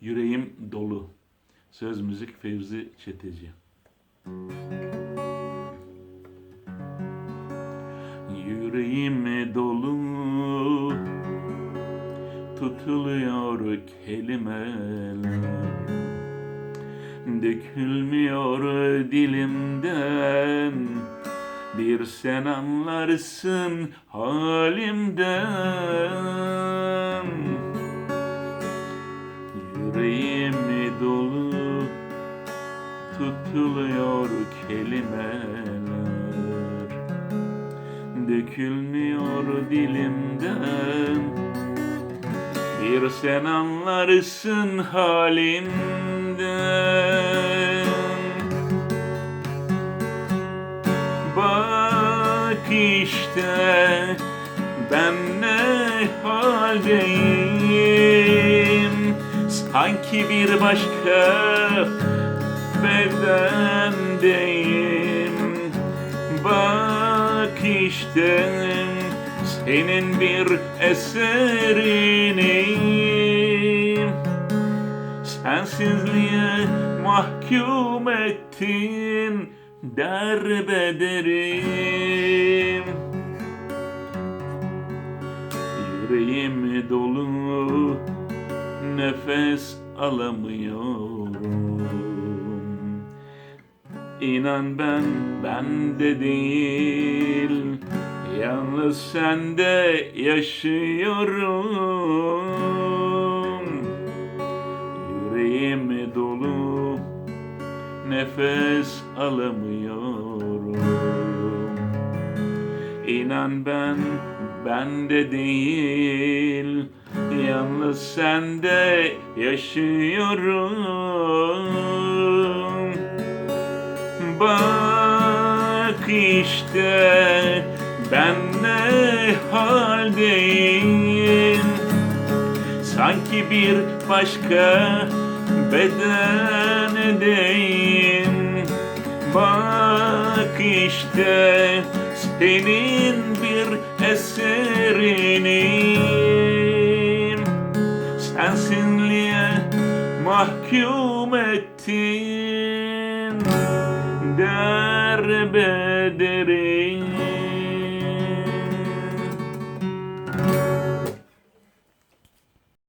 Yüreğim dolu. Söz müzik Fevzi Çeteci. Yüreğim dolu tutuluyor kelimeler Dökülmüyor dilimden Bir sen anlarsın halimden Yüreğim dolu? Tutuluyor kelimeler. Dökülmüyor dilimden. Bir sen anlarsın halimden. Bak işte ben ne haldeyim Sanki bir başka bedendeyim Bak işte senin bir eserinim Sensizliğe mahkum ettin derbederim. Yüreğim dolu nefes alamıyorum. İnan ben bende değil. Yalnız sende yaşıyorum. Yüreğim dolu Nefes alamıyorum. İnan ben bende değil. Yalnız sende yaşıyorum. Bak işte ben ne haldeyim? Sanki bir başka bedendeyim. Bak işte senin bir eserinim Sensinliğe mahkum ettin. Derbederim